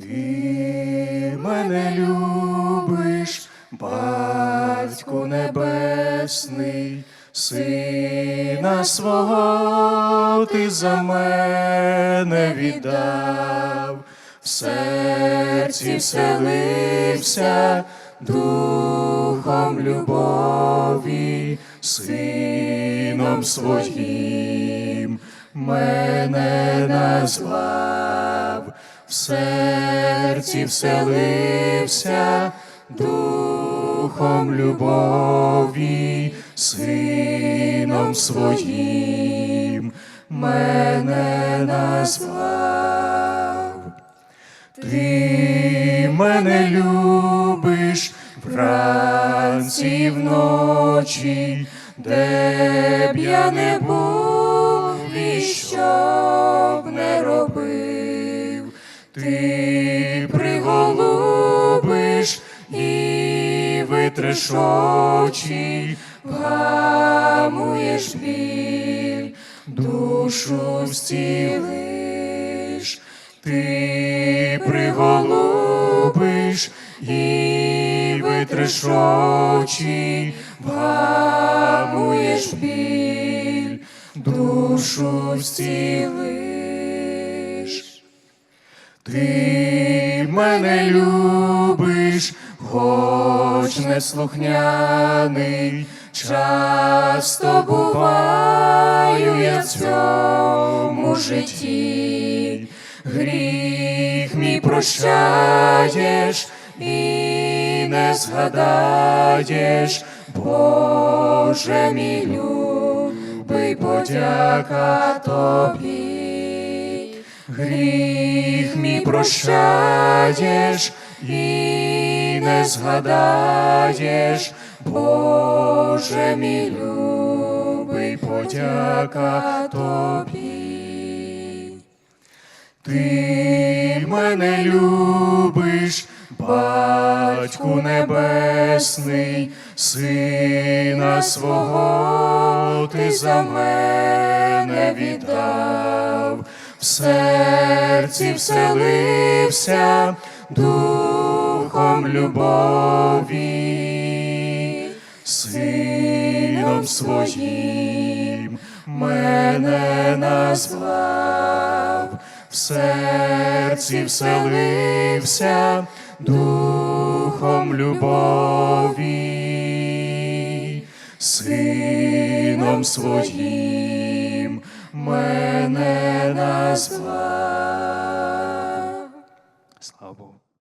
Ти мене любиш, батьку небесний, сина свого ти за мене віддав, в серці вселився духом любові, сином своїм. Мене назвав, в серці вселився духом любові, сином своїм мене назвав. Ти мене любиш вранці і вночі, де б я не був і що ти приголубиш і витреш очі, вгамуєш біль, душу зцілиш, ти приголубиш і витреш очі, вгамуєш біль, душу зцілиш. Ти мене любиш, хоч не слухняний, часто буваю я в цьому житті, гріх мій прощаєш і не згадаєш, Боже мій любий, подяка тобі гріх мій прощаєш і не згадаєш, Боже мій любий, подяка тобі. Ти мене любиш, батьку небесний, сина свого ти за мене віддав, в серці вселився духом любові, сином своїм мене назвав, в серці вселився духом любові, сином своїм мене назвав. Слава Богу.